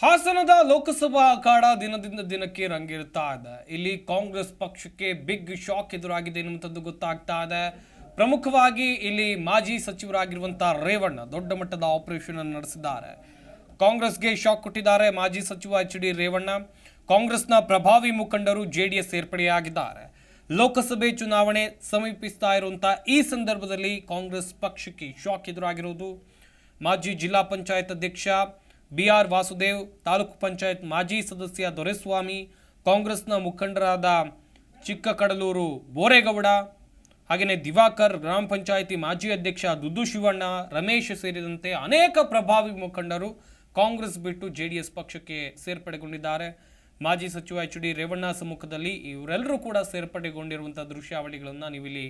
ಹಾಸನದ ಲೋಕಸಭಾ ಅಖಾಡ ದಿನದಿಂದ ದಿನಕ್ಕೆ ರಂಗೇರುತ್ತಾ ಇದೆ. ಇಲ್ಲಿ ಕಾಂಗ್ರೆಸ್ ಪಕ್ಷಕ್ಕೆ ಬಿಗ್ ಶಾಕ್ ಎದುರಾಗಿದೆ ಎನ್ನುವಂಥದ್ದು ಗೊತ್ತಾಗ್ತಾ ಇದೆ. ಪ್ರಮುಖವಾಗಿ ಇಲ್ಲಿ ಮಾಜಿ ಸಚಿವರಾಗಿರುವಂತಹ ರೇವಣ್ಣ ದೊಡ್ಡ ಮಟ್ಟದ ಆಪರೇಷನ್ ಅನ್ನು ನಡೆಸಿದ್ದಾರೆ. ಕಾಂಗ್ರೆಸ್ಗೆ ಶಾಕ್ ಕೊಟ್ಟಿದ್ದಾರೆ ಮಾಜಿ ಸಚಿವ ಎಚ್ ಡಿ ರೇವಣ್ಣ. ಕಾಂಗ್ರೆಸ್ನ ಪ್ರಭಾವಿ ಮುಖಂಡರು ಜೆಡಿಎಸ್ ಸೇರ್ಪಡೆಯಾಗಿದ್ದಾರೆ ಲೋಕಸಭೆ ಚುನಾವಣೆ ಸಮೀಪಿಸ್ತಾ ಇರುವಂತಹ ಈ ಸಂದರ್ಭದಲ್ಲಿ ಕಾಂಗ್ರೆಸ್ ಪಕ್ಷಕ್ಕೆ ಶಾಕ್ ಎದುರಾಗಿರುವುದು. ಮಾಜಿ ಜಿಲ್ಲಾ ಪಂಚಾಯತ್ ಅಧ್ಯಕ್ಷ ಬಿ ಆರ್ ವಾಸುದೇವ್, ತಾಲೂಕು ಪಂಚಾಯತ್ ಮಾಜಿ ಸದಸ್ಯ ದೊರೆಸ್ವಾಮಿ, ಕಾಂಗ್ರೆಸ್ನ ಮುಖಂಡರಾದ ಚಿಕ್ಕಕಡಲೂರು ಬೋರೇಗೌಡ, ಹಾಗೆಯೇ ದಿವಾಕರ್ ಗ್ರಾಮ ಪಂಚಾಯಿತಿ ಮಾಜಿ ಅಧ್ಯಕ್ಷ ದುದ್ದು ಶಿವಣ್ಣ, ರಮೇಶ್ ಸೇರಿದಂತೆ ಅನೇಕ ಪ್ರಭಾವಿ ಮುಖಂಡರು ಕಾಂಗ್ರೆಸ್ ಬಿಟ್ಟು ಜೆಡಿಎಸ್ ಪಕ್ಷಕ್ಕೆ ಸೇರ್ಪಡೆಗೊಂಡಿದ್ದಾರೆ. ಮಾಜಿ ಸಚಿವ ಎಚ್ ಡಿ ರೇವಣ್ಣ ಸಮ್ಮುಖದಲ್ಲಿ ಇವರೆಲ್ಲರೂ ಕೂಡ ಸೇರ್ಪಡೆಗೊಂಡಿರುವಂಥ ದೃಶ್ಯಾವಳಿಗಳನ್ನು ನೀವಿಲ್ಲಿ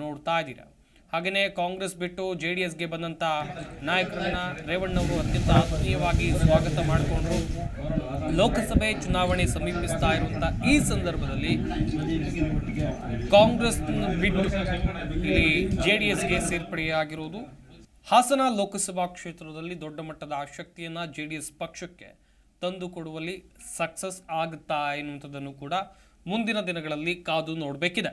ನೋಡ್ತಾ ಇದ್ದೀರಾ? ಹಾಗೆಯೇ ಕಾಂಗ್ರೆಸ್ ಬಿಟ್ಟು ಜೆ ಡಿ ಎಸ್ಗೆ ಬಂದಂಥ ನಾಯಕರನ್ನು ರೇವಣ್ಣವರು ಅತ್ಯಂತ ಆತ್ಮೀಯವಾಗಿ ಸ್ವಾಗತ ಮಾಡಿಕೊಂಡ್ರು. ಲೋಕಸಭೆ ಚುನಾವಣೆ ಸಮೀಪಿಸ್ತಾ ಇರುವಂಥ ಈ ಸಂದರ್ಭದಲ್ಲಿ ಕಾಂಗ್ರೆಸ್ ಬಿಟ್ಟು ಇಲ್ಲಿ ಜೆ ಡಿ ಎಸ್ಗೆ ಸೇರ್ಪಡೆಯಾಗಿರುವುದು ಹಾಸನ ಲೋಕಸಭಾ ಕ್ಷೇತ್ರದಲ್ಲಿ ದೊಡ್ಡ ಮಟ್ಟದ ಆಸಕ್ತಿಯನ್ನು ಜೆ ಡಿ ಎಸ್ ಪಕ್ಷಕ್ಕೆ ತಂದು ಕೊಡುವಲ್ಲಿ ಸಕ್ಸಸ್ ಆಗುತ್ತಾ ಎನ್ನುವಂಥದ್ದನ್ನು ಕೂಡ ಮುಂದಿನ ದಿನಗಳಲ್ಲಿ ಕಾದು ನೋಡಬೇಕಿದೆ.